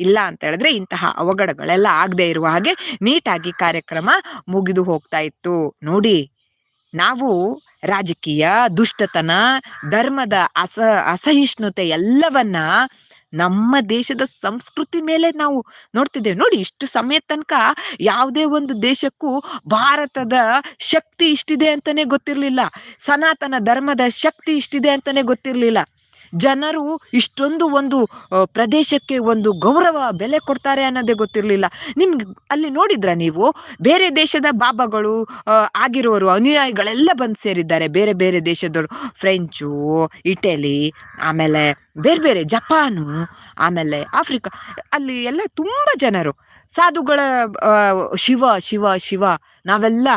S1: ಇಲ್ಲ ಅಂತ ಹೇಳಿದ್ರೆ ಇಂತಹ ಅವಘಡಗಳೆಲ್ಲ ಆಗದೆ ಇರುವ ಹಾಗೆ ನೀಟಾಗಿ ಕಾರ್ಯಕ್ರಮ ಮುಗಿದು ಹೋಗ್ತಾ ಇತ್ತು. ನೋಡಿ, ನಾವು ರಾಜಕೀಯ, ದುಷ್ಟತನ, ಧರ್ಮದ ಅಸ, ಅಸಹಿಷ್ಣುತೆ ಎಲ್ಲವನ್ನ ನಮ್ಮ ದೇಶದ ಸಂಸ್ಕೃತಿ ಮೇಲೆ ನಾವು ನೋಡ್ತಿದ್ದೇವೆ. ನೋಡಿ ಇಷ್ಟು ಸಮಯ ತನಕ ಯಾವುದೇ ಒಂದು ದೇಶಕ್ಕೂ ಭಾರತದ ಶಕ್ತಿ ಇಷ್ಟಿದೆ ಅಂತಲೇ ಗೊತ್ತಿರಲಿಲ್ಲ. ಸನಾತನ ಧರ್ಮದ ಶಕ್ತಿ ಇಷ್ಟಿದೆ ಅಂತಲೇ ಗೊತ್ತಿರಲಿಲ್ಲ. ಜನರು ಇಷ್ಟೊಂದು ಒಂದು ಪ್ರದೇಶಕ್ಕೆ ಒಂದು ಗೌರವ, ಬೆಲೆ ಕೊಡ್ತಾರೆ ಅನ್ನೋದೇ ಗೊತ್ತಿರಲಿಲ್ಲ. ನಿಮ್ಗೆ ಅಲ್ಲಿ ನೋಡಿದ್ರ ನೀವು? ಬೇರೆ ದೇಶದ ಬಾಬಾಗಳು ಆಗಿರೋರು, ಅನುಯಾಯಿಗಳೆಲ್ಲ ಬಂದು ಸೇರಿದ್ದಾರೆ. ಬೇರೆ ಬೇರೆ ದೇಶದವರು. ಫ್ರೆಂಚು, ಇಟಲಿ, ಆಮೇಲೆ ಬೇರೆ ಬೇರೆ ಜಪಾನು, ಆಮೇಲೆ ಆಫ್ರಿಕಾ, ಅಲ್ಲಿ ಎಲ್ಲ ತುಂಬ ಜನರು. ಸಾಧುಗಳ ಶಿವ ಶಿವ ಶಿವ, ನಾವೆಲ್ಲ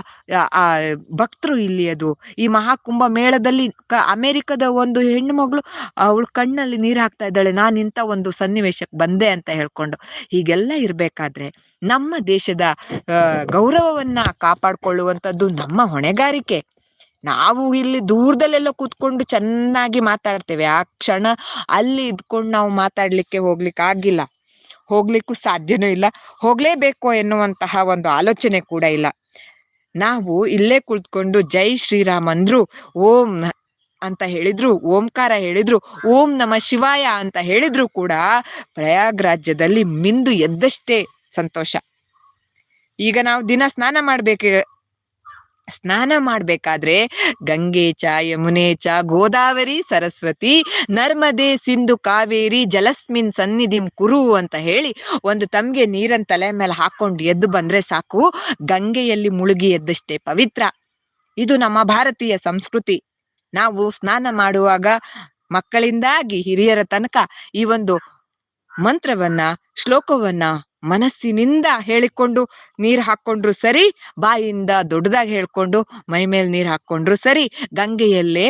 S1: ಭಕ್ತರು ಇಲ್ಲಿ ಅದು. ಈ ಮಹಾಕುಂಭ ಮೇಳದಲ್ಲಿ ಕ, ಅಮೇರಿಕದ ಒಂದು ಹೆಣ್ಣು ಮಗಳು, ಅವಳು ಕಣ್ಣಲ್ಲಿ ನೀರು ಹಾಕ್ತಾ ಇದ್ದಾಳೆ. ನಾನು ಇಂಥ ಒಂದು ಸನ್ನಿವೇಶಕ್ಕೆ ಬಂದೆ ಅಂತ ಹೇಳ್ಕೊಂಡು. ಹೀಗೆಲ್ಲ ಇರಬೇಕಾದ್ರೆ ನಮ್ಮ ದೇಶದ ಗೌರವವನ್ನ ಕಾಪಾಡಿಕೊಳ್ಳುವಂಥದ್ದು ನಮ್ಮ ಹೊಣೆಗಾರಿಕೆ. ನಾವು ಇಲ್ಲಿ ದೂರದಲ್ಲೆಲ್ಲ ಕೂತ್ಕೊಂಡು ಚೆನ್ನಾಗಿ ಮಾತಾಡ್ತೇವೆ. ಆ ಕ್ಷಣ ಅಲ್ಲಿ ಇದ್ಕೊಂಡು ನಾವು ಮಾತಾಡ್ಲಿಕ್ಕೆ ಹೋಗ್ಲಿಕ್ಕೆ ಆಗಿಲ್ಲ. ಹೋಗ್ಲಿಕ್ಕೂ ಸಾಧ್ಯನೂ ಇಲ್ಲ. ಹೋಗ್ಲೇಬೇಕು ಎನ್ನುವಂತಹ ಒಂದು ಆಲೋಚನೆ ಕೂಡ ಇಲ್ಲ. ನಾವು ಇಲ್ಲೇ ಕುಳಿತುಕೊಂಡು ಜೈ ಶ್ರೀರಾಮ್ ಅಂದ್ರು, ಓಂ ಅಂತ ಹೇಳಿದ್ರು, ಓಂಕಾರ ಹೇಳಿದ್ರು, ಓಂ ನಮ ಶಿವಾಯ ಅಂತ ಹೇಳಿದ್ರು ಕೂಡ ಪ್ರಯಾಗ್ ರಾಜ್ಯದಲ್ಲಿ ಮಿಂದು ಎದ್ದಷ್ಟೇ ಸಂತೋಷ. ಈಗ ನಾವು ದಿನ ಸ್ನಾನ ಮಾಡ್ಬೇಕು ಸ್ನಾನ ಮಾಡ್ಬೇಕಾದ್ರೆ ಗಂಗೆ ಚ ಯಮುನೆ ಚ ಗೋದಾವರಿ, ಸರಸ್ವತಿ, ನರ್ಮದೆ, ಸಿಂಧು, ಕಾವೇರಿ, ಜಲಸ್ಮಿನ್ ಸನ್ನಿಧಿಂ ಕುರು ಅಂತ ಹೇಳಿ ಒಂದು ತಮಗೆ ನೀರನ್ನು ತಲೆ ಮೇಲೆ ಹಾಕೊಂಡು ಎದ್ದು ಬಂದ್ರೆ ಸಾಕು. ಗಂಗೆಯಲ್ಲಿ ಮುಳುಗಿ ಎದ್ದಷ್ಟೇ ಪವಿತ್ರ. ಇದು ನಮ್ಮ ಭಾರತೀಯ ಸಂಸ್ಕೃತಿ. ನಾವು ಸ್ನಾನ ಮಾಡುವಾಗ ಮಕ್ಕಳಿಂದಾಗಿ ಹಿರಿಯರ ತನಕ ಈ ಒಂದು ಮಂತ್ರವನ್ನ, ಶ್ಲೋಕವನ್ನ ಮನಸ್ಸಿನಿಂದ ಹೇಳಿಕೊಂಡು ನೀರು ಹಾಕ್ಕೊಂಡ್ರು ಸರಿ, ಬಾಯಿಂದ ದೊಡ್ಡದಾಗಿ ಹೇಳ್ಕೊಂಡು ಮೈ ಮೇಲೆ ನೀರು ಹಾಕ್ಕೊಂಡ್ರು ಸರಿ, ಗಂಗೆಯಲ್ಲೇ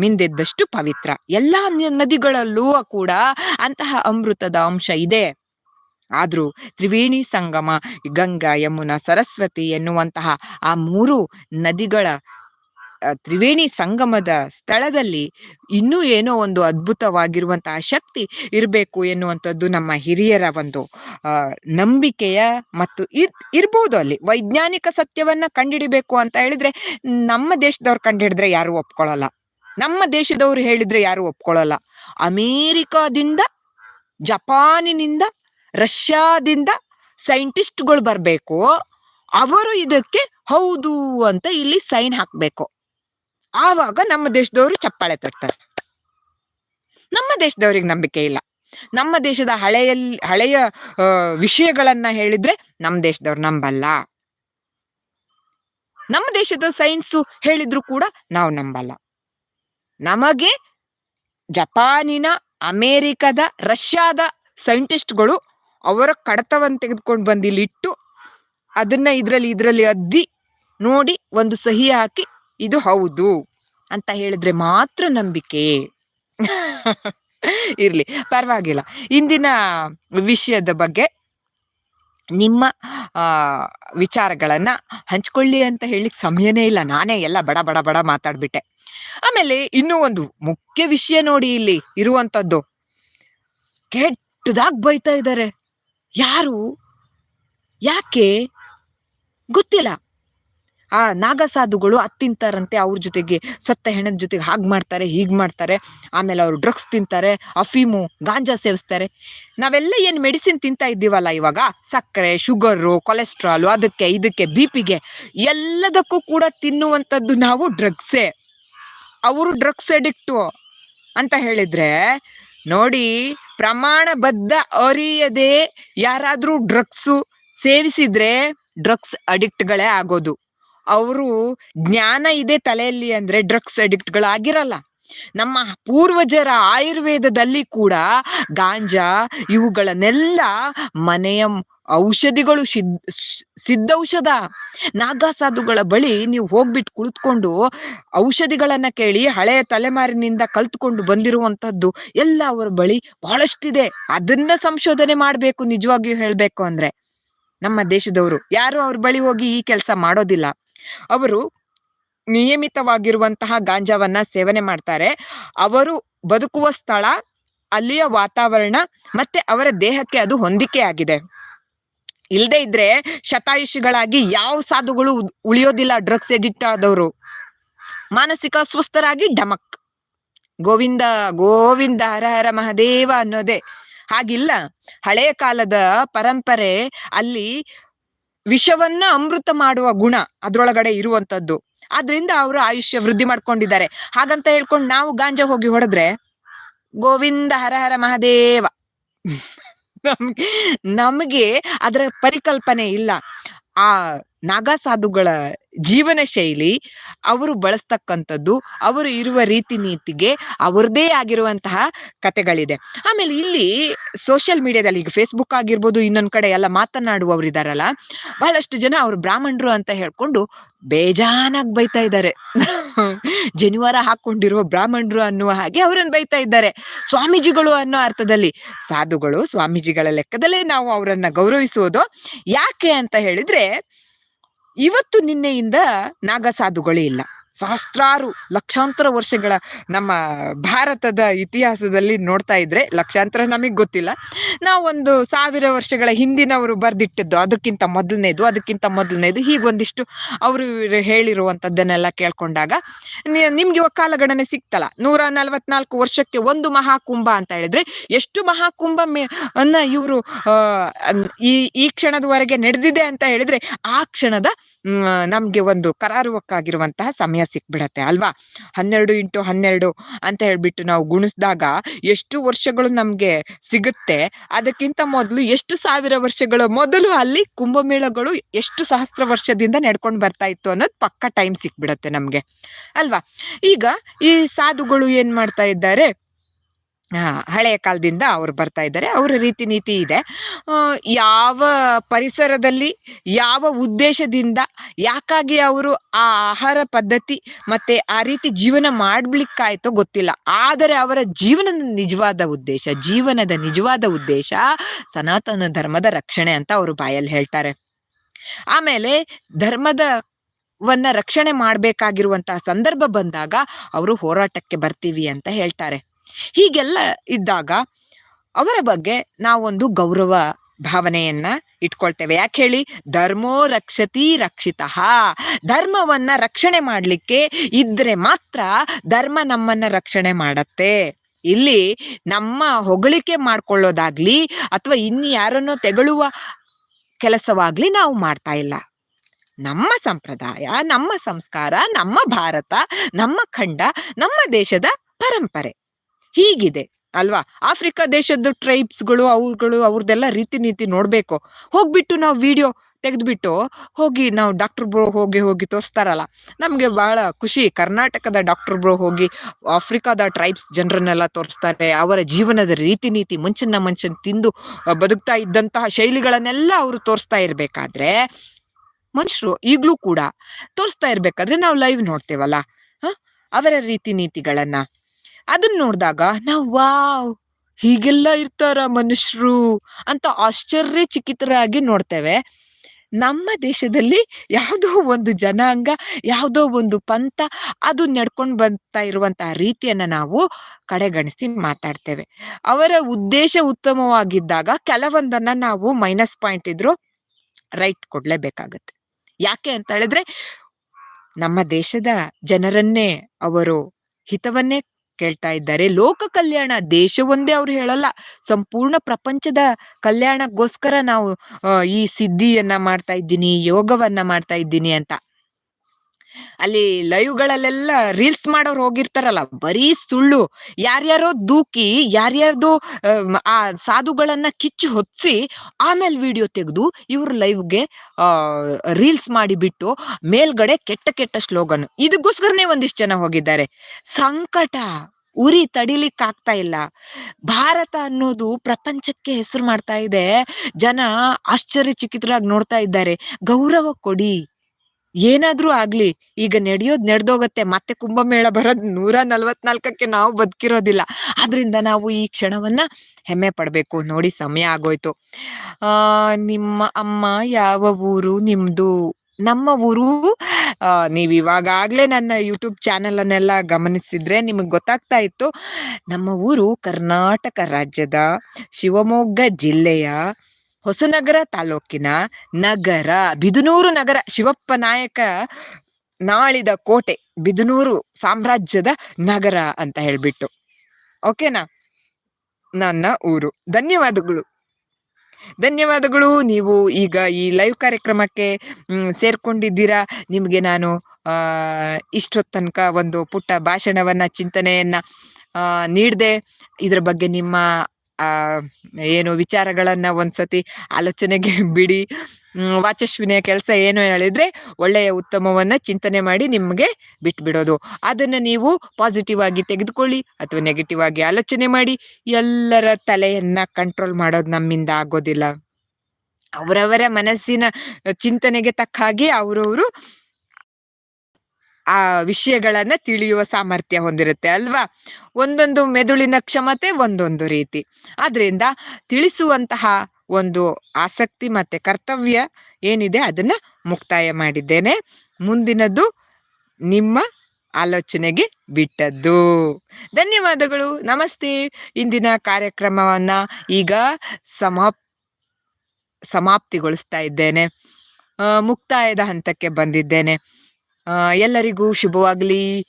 S1: ಮಿಂದೆದ್ದಷ್ಟು ಪವಿತ್ರ. ಎಲ್ಲ ನದಿಗಳಲ್ಲೂ ಕೂಡ ಅಂತಹ ಅಮೃತದ ಅಂಶ ಇದೆ. ಆದರೂ ತ್ರಿವೇಣಿ ಸಂಗಮ, ಗಂಗಾ, ಯಮುನಾ, ಸರಸ್ವತಿ ಎನ್ನುವಂತಹ ಆ ಮೂರು ನದಿಗಳ ತ್ರಿವೇಣಿ ಸಂಗಮದ ಸ್ಥಳದಲ್ಲಿ ಇನ್ನೂ ಏನೋ ಒಂದು ಅದ್ಭುತವಾಗಿರುವಂತಹ ಶಕ್ತಿ ಇರಬೇಕು ಎನ್ನುವಂಥದ್ದು ನಮ್ಮ ಹಿರಿಯರ ಒಂದು ನಂಬಿಕೆಯ ಮತ್ತು ಇರ್, ಇರ್ಬೋದು ಅಲ್ಲಿ. ವೈಜ್ಞಾನಿಕ ಸತ್ಯವನ್ನ ಕಂಡಿಡಿಬೇಕು ಅಂತ ಹೇಳಿದ್ರೆ ನಮ್ಮ ದೇಶದವ್ರು ಕಂಡುಹಿಡಿದ್ರೆ ಯಾರು ಒಪ್ಕೊಳ್ಳಲ್ಲ ನಮ್ಮ ದೇಶದವ್ರು ಹೇಳಿದ್ರೆ ಯಾರು ಒಪ್ಕೊಳ್ಳಲ್ಲ ಅಮೇರಿಕಾದಿಂದ, ಜಪಾನಿನಿಂದ, ರಷ್ಯಾದಿಂದ ಸೈಂಟಿಸ್ಟ್ಗಳು ಬರಬೇಕು. ಅವರು ಇದಕ್ಕೆ ಹೌದು ಅಂತ ಇಲ್ಲಿ ಸೈನ್ ಹಾಕ್ಬೇಕು. ಆವಾಗ ನಮ್ಮ ದೇಶದವರು ಚಪ್ಪಾಳೆ ತಟ್ತಾರೆ. ನಮ್ಮ ದೇಶದವ್ರಿಗೆ ನಂಬಿಕೆ ಇಲ್ಲ. ನಮ್ಮ ದೇಶದ ಹಳೆಯ ಹಳೆಯ ವಿಷಯಗಳನ್ನ ಹೇಳಿದ್ರೆ ನಮ್ಮ ದೇಶದವ್ರು ನಂಬಲ್ಲ. ನಮ್ಮ ದೇಶದ ಸೈನ್ಸು ಹೇಳಿದ್ರು ಕೂಡ ನಾವು ನಂಬಲ್ಲ. ನಮಗೆ ಜಪಾನಿನ, ಅಮೇರಿಕದ, ರಷ್ಯಾದ ಸೈಂಟಿಸ್ಟ್ಗಳು ಅವರ ಕಡತವನ್ನು ತೆಗೆದುಕೊಂಡು ಬಂದು ಇಲ್ಲಿಟ್ಟು ಅದನ್ನ ಇದ್ರಲ್ಲಿ ಇದ್ರಲ್ಲಿ ಅದ್ದಿ ನೋಡಿ ಒಂದು ಸಹಿ ಹಾಕಿ ಇದು ಹೌದು ಅಂತ ಹೇಳಿದ್ರೆ ಮಾತ್ರ ನಂಬಿಕೆ. ಇರ್ಲಿ, ಪರವಾಗಿಲ್ಲ. ಇಂದಿನ ವಿಷಯದ ಬಗ್ಗೆ ನಿಮ್ಮ ವಿಚಾರಗಳನ್ನ ಹಂಚ್ಕೊಳ್ಳಿ ಅಂತ ಹೇಳಿಕ್ ಸಮಯನೇ ಇಲ್ಲ. ನಾನೇ ಎಲ್ಲ ಬಡ ಬಡ ಬಡ ಮಾತಾಡ್ಬಿಟ್ಟೆ. ಆಮೇಲೆ ಇನ್ನೂ ಒಂದು ಮುಖ್ಯ ವಿಷಯ ನೋಡಿ ಇಲ್ಲಿ ಇರುವಂತದ್ದು. ಕೆಟ್ಟದಾಗಿ ಬೈತಾ ಇದ್ದಾರೆ ಯಾರು? ಯಾಕೆ? ಗೊತ್ತಿಲ್ಲ. ಆ ನಾಗಸಾಧುಗಳು ಅತ್ತಿಂತಾರಂತೆ ಅವ್ರ ಜೊತೆಗೆ ಸತ್ತ ಹೆಣದ ಜೊತೆಗೆ ಹಾಗೆ ಮಾಡ್ತಾರೆ, ಹೀಗೆ ಮಾಡ್ತಾರೆ. ಆಮೇಲೆ ಅವರು ಡ್ರಗ್ಸ್ ತಿಂತಾರೆ, ಅಫೀಮು ಗಾಂಜಾ ಸೇವಿಸ್ತಾರೆ. ನಾವೆಲ್ಲ ಏನು ಮೆಡಿಸಿನ್ ತಿಂತಾ ಇದ್ದೀವಲ್ಲ ಇವಾಗ? ಸಕ್ಕರೆ, ಶುಗರು, ಕೊಲೆಸ್ಟ್ರಾಲು, ಅದಕ್ಕೆ ಇದಕ್ಕೆ ಬಿ ಪಿಗೆ ಎಲ್ಲದಕ್ಕೂ ಕೂಡ ತಿನ್ನುವಂಥದ್ದು ನಾವು ಡ್ರಗ್ಸೇ. ಅವರು ಡ್ರಗ್ಸ್ ಅಡಿಕ್ಟು ಅಂತ ಹೇಳಿದರೆ ನೋಡಿ ಪ್ರಮಾಣಬದ್ಧ ಅರಿಯದೇ ಯಾರಾದರೂ ಡ್ರಗ್ಸು ಸೇವಿಸಿದರೆ ಡ್ರಗ್ಸ್ ಅಡಿಕ್ಟ್ಗಳೇ ಆಗೋದು. ಅವರು ಜ್ಞಾನ ಇದೆ ತಲೆಯಲ್ಲಿ ಅಂದ್ರೆ ಡ್ರಗ್ಸ್ ಅಡಿಕ್ಟ್ಗಳಾಗಿರಲ್ಲ. ನಮ್ಮ ಪೂರ್ವಜರ ಆಯುರ್ವೇದದಲ್ಲಿ ಕೂಡ ಗಾಂಜಾ ಇವುಗಳನ್ನೆಲ್ಲ ಮನೆಯ ಔಷಧಿಗಳು ಸಿದ್ಧ ಸಿದ್ಧೌಷಧ. ನಾಗಾಸಾಧುಗಳ ಬಳಿ ನೀವು ಹೋಗ್ಬಿಟ್ಟು ಕುಳಿತುಕೊಂಡು ಔಷಧಿಗಳನ್ನ ಕೇಳಿ ಹಳೆಯ ತಲೆಮಾರಿನಿಂದ ಕಲ್ತ್ಕೊಂಡು ಬಂದಿರುವಂತದ್ದು ಎಲ್ಲ ಅವರ ಬಳಿ ಬಹಳಷ್ಟಿದೆ. ಅದನ್ನ ಸಂಶೋಧನೆ ಮಾಡಬೇಕು ನಿಜವಾಗಿಯೂ ಹೇಳಬೇಕು ಅಂದ್ರೆ. ನಮ್ಮ ದೇಶದವರು ಯಾರು ಅವ್ರ ಬಳಿ ಹೋಗಿ ಈ ಕೆಲಸ ಮಾಡೋದಿಲ್ಲ. ಅವರು ನಿಯಮಿತವಾಗಿರುವಂತಹ ಗಾಂಜಾವನ್ನ ಸೇವನೆ ಮಾಡ್ತಾರೆ. ಅವರು ಬದುಕುವ ಸ್ಥಳ, ಅಲ್ಲಿಯ ವಾತಾವರಣ ಮತ್ತೆ ಅವರ ದೇಹಕ್ಕೆ ಅದು ಹೊಂದಿಕೆಯಾಗಿದೆ ಇಲ್ಲದೆ ಇದ್ರೆ ಶತಾಯುಷಿಗಳಾಗಿ ಯಾವ ಸಾಧುಗಳು ಉಳಿಯೋದಿಲ್ಲ, ಡ್ರಗ್ಸ್ ಎಡಿಕ್ಟ್ ಆದವರು. ಮಾನಸಿಕ ಅಸ್ವಸ್ಥರಾಗಿ ಡಮಕ್. ಗೋವಿಂದ ಗೋವಿಂದ ಹರ ಹರ ಮಹದೇವ ಅನ್ನೋದೇ. ಹಾಗಿಲ್ಲ. ಹಳೆಯ ಕಾಲದ ಪರಂಪರೆ ಅಲ್ಲಿ ವಿಷವನ್ನ ಅಮೃತ ಮಾಡುವ ಗುಣ ಅದ್ರೊಳಗಡೆ ಇರುವಂತದ್ದು. ಆದ್ರಿಂದ ಅವರು ಆಯುಷ್ಯ ವೃದ್ಧಿ ಮಾಡ್ಕೊಂಡಿದ್ದಾರೆ. ಹಾಗಂತ ಹೇಳ್ಕೊಂಡು ನಾವು ಗಾಂಜಾ ಹೋಗಿ ಹೊಡೆದ್ರೆ ಗೋವಿಂದ ಹರ ಹರ ಮಹದೇವ. ನಮ್ಗೆ, ನಮಗೆ ಅದರ ಪರಿಕಲ್ಪನೆ ಇಲ್ಲ. ಆ ನಾಗಾ ಸಾಧುಗಳ ಜೀವನ ಶೈಲಿ ಅವರು ಬಳಸ್ತಕ್ಕಂಥದ್ದು, ಅವರು ಇರುವ ರೀತಿ ನೀತಿಗೆ ಅವ್ರದ್ದೇ ಆಗಿರುವಂತಹ ಕತೆಗಳಿದೆ ಆಮೇಲೆ ಇಲ್ಲಿ ಸೋಷಿಯಲ್ ಮೀಡಿಯಾದಲ್ಲಿ ಈಗ ಫೇಸ್ಬುಕ್ ಆಗಿರ್ಬೋದು, ಇನ್ನೊಂದು ಕಡೆ ಎಲ್ಲ ಮಾತನಾಡುವವರು ಇದ್ದಾರಲ್ಲ ಬಹಳಷ್ಟು ಜನ ಅವರು ಬ್ರಾಹ್ಮಣರು ಅಂತ ಹೇಳ್ಕೊಂಡು ಬೇಜಾನಾಗಿ ಬೈತಾ ಇದ್ದಾರೆ. ಜನಿವಾರ ಹಾಕೊಂಡಿರುವ ಬ್ರಾಹ್ಮಣರು ಅನ್ನುವ ಹಾಗೆ ಅವರನ್ನು ಬೈತಾ ಇದ್ದಾರೆ. ಸ್ವಾಮೀಜಿಗಳು ಅನ್ನೋ ಅರ್ಥದಲ್ಲಿ ಸಾಧುಗಳು ಸ್ವಾಮೀಜಿಗಳ ಲೆಕ್ಕದಲ್ಲೇ ನಾವು ಅವರನ್ನು ಗೌರವಿಸುವುದು ಯಾಕೆ ಅಂತ ಹೇಳಿದ್ರೆ ಇವತ್ತು ನಿನ್ನೆಯಿಂದ ನಾಗಸಾಧುಗಳೇ ಇಲ್ಲ. ಸಹಸ್ರಾರು ಲಕ್ಷಾಂತರ ವರ್ಷಗಳ ನಮ್ಮ ಭಾರತದ ಇತಿಹಾಸದಲ್ಲಿ ನೋಡ್ತಾ ಇದ್ರೆ ಲಕ್ಷಾಂತರ ನಮಗೆ ಗೊತ್ತಿಲ್ಲ. ನಾವೊಂದು ಸಾವಿರ ವರ್ಷಗಳ ಹಿಂದಿನವರು ಬರ್ದಿಟ್ಟಿದ್ದು ಅದಕ್ಕಿಂತ ಮೊದಲನೇದು ಅದಕ್ಕಿಂತ ಮೊದಲನೇದು ಹೀಗೊಂದಿಷ್ಟು ಅವರು ಹೇಳಿರುವಂಥದ್ದನ್ನೆಲ್ಲ ಕೇಳ್ಕೊಂಡಾಗ ನಿಮ್ಗೆ ಕಾಲಗಣನೆ ಸಿಕ್ತಲ್ಲ. ನೂರ ನಲವತ್ನಾಲ್ಕು ವರ್ಷಕ್ಕೆ ಒಂದು ಮಹಾಕುಂಭ ಅಂತ ಹೇಳಿದ್ರೆ ಎಷ್ಟು ಮಹಾಕುಂಭ ಮೇ- ಅನ್ನ ಇವರು ಈ ಈ ಕ್ಷಣದವರೆಗೆ ನಡೆದಿದೆ ಅಂತ ಹೇಳಿದ್ರೆ ಆ ಕ್ಷಣದ ನಮ್ಗೆ ಒಂದು ಕರಾರುವಕ್ಕಾಗಿರುವಂತಹ ಸಮಯ ಸಿಕ್ಬಿಡತ್ತೆ, ಅಲ್ವಾ? ಹನ್ನೆರಡು ಇಂಟು ಹನ್ನೆರಡು ಅಂತ ಹೇಳ್ಬಿಟ್ಟು ನಾವು ಗುಣಿಸಿದಾಗ ಎಷ್ಟು ವರ್ಷಗಳು ನಮ್ಗೆ ಸಿಗುತ್ತೆ, ಅದಕ್ಕಿಂತ ಮೊದಲು ಎಷ್ಟು ಸಾವಿರ ವರ್ಷಗಳ? ಮೊದಲು ಅಲ್ಲಿ ಕುಂಭಮೇಳಗಳು ಎಷ್ಟು ಸಹಸ್ರ ವರ್ಷದಿಂದ ನಡ್ಕೊಂಡು ಬರ್ತಾ ಇತ್ತು ಅನ್ನೋದು ಪಕ್ಕ ಟೈಮ್ ಸಿಕ್ಬಿಡತ್ತೆ ನಮ್ಗೆ, ಅಲ್ವಾ? ಈಗ ಈ ಸಾಧುಗಳು ಏನ್ ಮಾಡ್ತಾ ಇದ್ದಾರೆ? ಹಳೆಯ ಕಾಲದಿಂದ ಅವ್ರು ಬರ್ತಾ ಇದ್ದಾರೆ. ಅವರ ರೀತಿ ನೀತಿ ಇದೆ ಯಾವ ಪರಿಸರದಲ್ಲಿ, ಯಾವ ಉದ್ದೇಶದಿಂದ, ಯಾಕಾಗಿ ಅವರು ಆ ಆಹಾರ ಪದ್ಧತಿ ಮತ್ತೆ ಆ ರೀತಿ ಜೀವನ ಮಾಡ್ಲಿಕ್ಕಾಯ್ತೋ ಗೊತ್ತಿಲ್ಲ. ಆದರೆ ಅವರ ಜೀವನದ ನಿಜವಾದ ಉದ್ದೇಶ, ಜೀವನದ ನಿಜವಾದ ಉದ್ದೇಶ ಸನಾತನ ಧರ್ಮದ ರಕ್ಷಣೆ ಅಂತ ಅವರು ಬಾಯಲ್ಲಿ ಹೇಳ್ತಾರೆ. ಆಮೇಲೆ ಧರ್ಮದ ವನ್ನ ರಕ್ಷಣೆ ಮಾಡಬೇಕಾಗಿರುವಂತಹ ಸಂದರ್ಭ ಬಂದಾಗ ಅವರು ಹೋರಾಟಕ್ಕೆ ಬರ್ತೀವಿ ಅಂತ ಹೇಳ್ತಾರೆ. ಹೀಗೆಲ್ಲ ಇದ್ದಾಗ ಅವರ ಬಗ್ಗೆ ನಾವೊಂದು ಗೌರವ ಭಾವನೆಯನ್ನ ಇಟ್ಕೊಳ್ತೇವೆ. ಯಾಕೆ ಹೇಳಿ? ಧರ್ಮೋ ರಕ್ಷತಿ ರಕ್ಷಿತ. ಧರ್ಮವನ್ನ ರಕ್ಷಣೆ ಮಾಡಲಿಕ್ಕೆ ಇದ್ರೆ ಮಾತ್ರ ಧರ್ಮ ನಮ್ಮನ್ನ ರಕ್ಷಣೆ ಮಾಡತ್ತೆ. ಇಲ್ಲಿ ನಮ್ಮ ಹೊಗಳಿಕೆ ಮಾಡ್ಕೊಳ್ಳೋದಾಗ್ಲಿ ಅಥವಾ ಇನ್ನು ಯಾರನ್ನೋ ತೆಗಳುವ ಕೆಲಸವಾಗ್ಲಿ ನಾವು ಮಾಡ್ತಾ ಇಲ್ಲ. ನಮ್ಮ ಸಂಪ್ರದಾಯ, ನಮ್ಮ ಸಂಸ್ಕಾರ, ನಮ್ಮ ಭಾರತ, ನಮ್ಮ ಖಂಡ, ನಮ್ಮ ದೇಶದ ಪರಂಪರೆ. ಹೀಗಿದೆ, ಅಲ್ವಾ? ಆಫ್ರಿಕಾ ದೇಶದ ಟ್ರೈಬ್ಸ್ಗಳು ಅವುಗಳು ಅವ್ರದ್ದೆಲ್ಲ ರೀತಿ ನೀತಿ ನೋಡಬೇಕು. ಹೋಗ್ಬಿಟ್ಟು ನಾವು ವಿಡಿಯೋ ತೆಗೆದ್ಬಿಟ್ಟು ಹೋಗಿ ನಾವು ಡಾಕ್ಟರ್ ಬ್ರೋ ಹೋಗಿ ಹೋಗಿ ತೋರಿಸ್ತಾರಲ್ಲ, ನಮಗೆ ಬಹಳ ಖುಷಿ. ಕರ್ನಾಟಕದ ಡಾಕ್ಟರ್ ಬ್ರೋ ಹೋಗಿ ಆಫ್ರಿಕಾದ ಟ್ರೈಬ್ಸ್ ಜನರನ್ನೆಲ್ಲ ತೋರಿಸ್ತಾರೆ. ಅವರ ಜೀವನದ ರೀತಿ ನೀತಿ ಮಂಚನ್ನ ಮಂಚನ್ ತಿಂದು ಬದುಕ್ತಾ ಇದ್ದಂತಹ ಶೈಲಿಗಳನ್ನೆಲ್ಲ ಅವರು ತೋರಿಸ್ತಾ ಇರಬೇಕಾದ್ರೆ, ಮನುಷ್ಯರು ಈಗಲೂ ಕೂಡ ತೋರಿಸ್ತಾ ಇರಬೇಕಾದ್ರೆ ನಾವು ಲೈವ್ ನೋಡ್ತೇವಲ್ಲ ಅವರ ರೀತಿ ನೀತಿಗಳನ್ನ ಅದನ್ನ ನೋಡಿದಾಗ ನಾವು, ವಾವ್, ಹೀಗೆಲ್ಲ ಇರ್ತಾರ ಮನುಷ್ಯರು ಅಂತ ಆಶ್ಚರ್ಯ ಆಶ್ಚರ್ಯಚಕಿತರಾಗಿ ನೋಡ್ತೇವೆ. ನಮ್ಮ ದೇಶದಲ್ಲಿ ಯಾವುದೋ ಒಂದು ಜನಾಂಗ, ಯಾವುದೋ ಒಂದು ಪಂಥ, ಅದು ನಡ್ಕೊಂಡು ಬರ್ತಾ ಇರುವಂತಹ ರೀತಿಯನ್ನ ನಾವು ಕಡೆಗಣಿಸಿ ಮಾತಾಡ್ತೇವೆ. ಅವರ ಉದ್ದೇಶ ಉತ್ತಮವಾಗಿದ್ದಾಗ ಕೆಲವೊಂದನ್ನ ನಾವು ಮೈನಸ್ ಪಾಯಿಂಟ್ ಇದ್ರು ರೈಟ್ ಕೊಡ್ಲೇಬೇಕಾಗತ್ತೆ. ಯಾಕೆ ಅಂತ ಹೇಳಿದ್ರೆ, ನಮ್ಮ ದೇಶದ ಜನರನ್ನೇ, ಅವರು ಹಿತವನ್ನೇ ಕೇಳ್ತಾ ಇದ್ದಾರೆ. ಲೋಕ ಕಲ್ಯಾಣ ದೇಶವೊಂದೇ ಅವ್ರು ಹೇಳಲ್ಲ. ಸಂಪೂರ್ಣ ಪ್ರಪಂಚದ ಕಲ್ಯಾಣಕ್ಕೋಸ್ಕರ ನಾವು ಈ ಸಿದ್ಧಿಯನ್ನ ಮಾಡ್ತಾ ಇದ್ದೀನಿ, ಯೋಗವನ್ನ ಮಾಡ್ತಾ ಇದ್ದೀನಿ ಅಂತ. ಅಲ್ಲಿ ಲೈವ್ ಗಳಲ್ಲೆಲ್ಲ ರೀಲ್ಸ್ ಮಾಡೋರು ಹೋಗಿರ್ತಾರಲ್ಲ, ಬರೀ ಸುಳ್ಳು. ಯಾರ್ಯಾರೋ ದೂಕಿ, ಯಾರ್ಯಾರ್ದು ಆ ಸಾಧುಗಳನ್ನ ಕಿಚ್ಚು ಹೊತ್ಸಿ ಆಮೇಲೆ ವಿಡಿಯೋ ತೆಗೆದು ಇವ್ರ ಲೈವ್ಗೆ ರೀಲ್ಸ್ ಮಾಡಿಬಿಟ್ಟು ಮೇಲ್ಗಡೆ ಕೆಟ್ಟ ಕೆಟ್ಟ ಸ್ಲೋಗನ್. ಇದಕ್ಕೋಸ್ಕರನೇ ಒಂದಿಷ್ಟು ಜನ ಹೋಗಿದ್ದಾರೆ. ಸಂಕಟ, ಉರಿ ತಡಿಲಿಕ್ಕೆ ಆಗ್ತಾ ಇಲ್ಲ. ಭಾರತ ಅನ್ನೋದು ಪ್ರಪಂಚಕ್ಕೆ ಹೆಸರು ಮಾಡ್ತಾ ಇದೆ. ಜನ ಆಶ್ಚರ್ಯಚಕಿತರಾಗಿ ನೋಡ್ತಾ ಇದ್ದಾರೆ. ಗೌರವ ಕೊಡಿ. ಏನಾದ್ರೂ ಆಗ್ಲಿ, ಈಗ ನಡೆಯೋದ್ ನಡೆದೋಗತ್ತೆ, ಮತ್ತೆ ಕುಂಭಮೇಳ ಬರೋದ್ ನೂರ ನಲ್ವತ್ನಾಲ್ಕಕ್ಕೆ ನಾವು ಬದುಕಿರೋದಿಲ್ಲ. ಆದ್ರಿಂದ ನಾವು ಈ ಕ್ಷಣವನ್ನ ಹೆಮ್ಮೆ ಪಡ್ಬೇಕು. ನೋಡಿ ಸಮಯ ಆಗೋಯ್ತು. ಆ, ನಿಮ್ಮ ಅಮ್ಮ ಯಾವ ಊರು ನಿಮ್ದು? ನಮ್ಮ ಊರು ನೀವ್ ಇವಾಗಾಗ್ಲೇ ನನ್ನ ಯೂಟ್ಯೂಬ್ ಚಾನೆಲ್ ಅನ್ನೆಲ್ಲ ಗಮನಿಸಿದ್ರೆ ನಿಮಗೆ ಗೊತ್ತಾಗ್ತಾ ಇತ್ತು. ನಮ್ಮ ಊರು ಕರ್ನಾಟಕ ರಾಜ್ಯದ ಶಿವಮೊಗ್ಗ ಜಿಲ್ಲೆಯ ಹೊಸನಗರ ತಾಲೂಕಿನ ನಗರ, ಬಿದನೂರು ನಗರ, ಶಿವಪ್ಪ ನಾಯಕ ನಾಳಿದ ಕೋಟೆ, ಬಿದನೂರು ಸಾಮ್ರಾಜ್ಯದ ನಗರ ಅಂತ ಹೇಳ್ಬಿಟ್ಟು. ಓಕೆನಾ ನನ್ನ ಊರು. ಧನ್ಯವಾದಗಳು. ಧನ್ಯವಾದಗಳು. ನೀವು ಈಗ ಈ ಲೈವ್ ಕಾರ್ಯಕ್ರಮಕ್ಕೆ ಸೇರ್ಕೊಂಡಿದ್ದೀರಾ? ನಿಮಗೆ ನಾನು ಇಷ್ಟೊತ್ತು ತನಕ ಒಂದು ಪುಟ್ಟ ಭಾಷಣವನ್ನ, ಚಿಂತನೆಯನ್ನ ನೀಡದೆ. ಇದರ ಬಗ್ಗೆ ನಿಮ್ಮ ಏನು ವಿಚಾರಗಳನ್ನ ಒಂದ್ಸತಿ ಆಲೋಚನೆಗೆ ಬಿಡಿ. ವಾಚಸ್ವಿನಿಯ ಕೆಲಸ ಏನು ಹೇಳಿದ್ರೆ ಒಳ್ಳೆಯ ಉತ್ತಮವನ್ನ ಚಿಂತನೆ ಮಾಡಿ ನಿಮಗೆ ಬಿಟ್ಬಿಡೋದು. ಅದನ್ನು ನೀವು ಪಾಸಿಟಿವ್ ಆಗಿ ತೆಗೆದುಕೊಳ್ಳಿ ಅಥವಾ ನೆಗೆಟಿವ್ ಆಗಿ ಆಲೋಚನೆ ಮಾಡಿ. ಎಲ್ಲರ ತಲೆಯನ್ನ ಕಂಟ್ರೋಲ್ ಮಾಡೋದು ನಮ್ಮಿಂದ ಆಗೋದಿಲ್ಲ. ಅವರವರ ಮನಸ್ಸಿನ ಚಿಂತನೆಗೆ ತಕ್ಕ ಹಾಗೆ ಅವರವರು ಆ ವಿಷಯಗಳನ್ನ ತಿಳಿಯುವ ಸಾಮರ್ಥ್ಯ ಹೊಂದಿರುತ್ತೆ ಅಲ್ವಾ? ಒಂದೊಂದು ಮೆದುಳಿನ ಕ್ಷಮತೆ ಒಂದೊಂದು ರೀತಿ. ಆದ್ರಿಂದ ತಿಳಿಸುವಂತಹ ಒಂದು ಆಸಕ್ತಿ ಮತ್ತೆ ಕರ್ತವ್ಯ ಏನಿದೆ ಅದನ್ನ ಮುಕ್ತಾಯ ಮಾಡಿದ್ದೇನೆ. ಮುಂದಿನದು ನಿಮ್ಮ ಆಲೋಚನೆಗೆ ಬಿಟ್ಟದ್ದು. ಧನ್ಯವಾದಗಳು. ನಮಸ್ತೆ. ಇಂದಿನ ಕಾರ್ಯಕ್ರಮವನ್ನ ಈಗ ಸಮಾಪ್, ಸಮಾಪ್ತಿಗೊಳಿಸ್ತಾ ಇದ್ದೇನೆ. ಮುಕ್ತಾಯದ ಹಂತಕ್ಕೆ ಬಂದಿದ್ದೇನೆ. ಎಲ್ಲರಿಗೂ ಶುಭವಾಗಲಿ.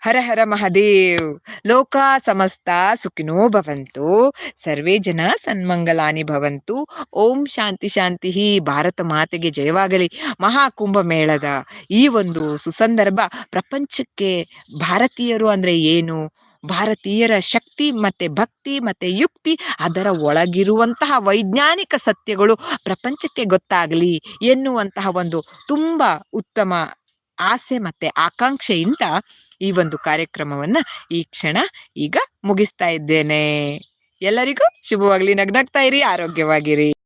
S1: ಹರ ಹರ ಮಹಾದೇವ್. ಲೋಕ ಸಮಸ್ತ ಸುಖಿನೋ ಭವಂತು. ಸರ್ವೇ ಜನ ಸನ್ಮಂಗಲಾನಿ ಭವಂತು. ಓಂ ಶಾಂತಿ ಶಾಂತಿ ಭಾರತ ಮಾತೆಗೆ ಜಯವಾಗಲಿ. ಮಹಾಕುಂಭ ಮೇಳದ ಈ ಒಂದು ಸುಸಂದರ್ಭ ಪ್ರಪಂಚಕ್ಕೆ ಭಾರತೀಯರು ಅಂದ್ರೆ ಏನು? ಭಾರತೀಯರ ಶಕ್ತಿ ಮತ್ತೆ ಭಕ್ತಿ ಮತ್ತೆ ಯುಕ್ತಿ ಅದರ ಒಳಗಿರುವಂತಹ ವೈಜ್ಞಾನಿಕ ಸತ್ಯಗಳು ಪ್ರಪಂಚಕ್ಕೆ ಗೊತ್ತಾಗಲಿ ಎನ್ನುವಂತಹ ಒಂದು ತುಂಬ ಉತ್ತಮ ಆಸೆ ಮತ್ತೆ ಆಕಾಂಕ್ಷೆಯಿಂದ ಈ ಒಂದು ಕಾರ್ಯಕ್ರಮವನ್ನ ಈ ಕ್ಷಣ ಈಗ ಮುಗಿಸ್ತಾ ಇದ್ದೇನೆ. ಎಲ್ಲರಿಗೂ ಶುಭವಾಗ್ಲಿ. ನಗ್ನಗ್ತಾ ಇರಿ. ಆರೋಗ್ಯವಾಗಿರಿ.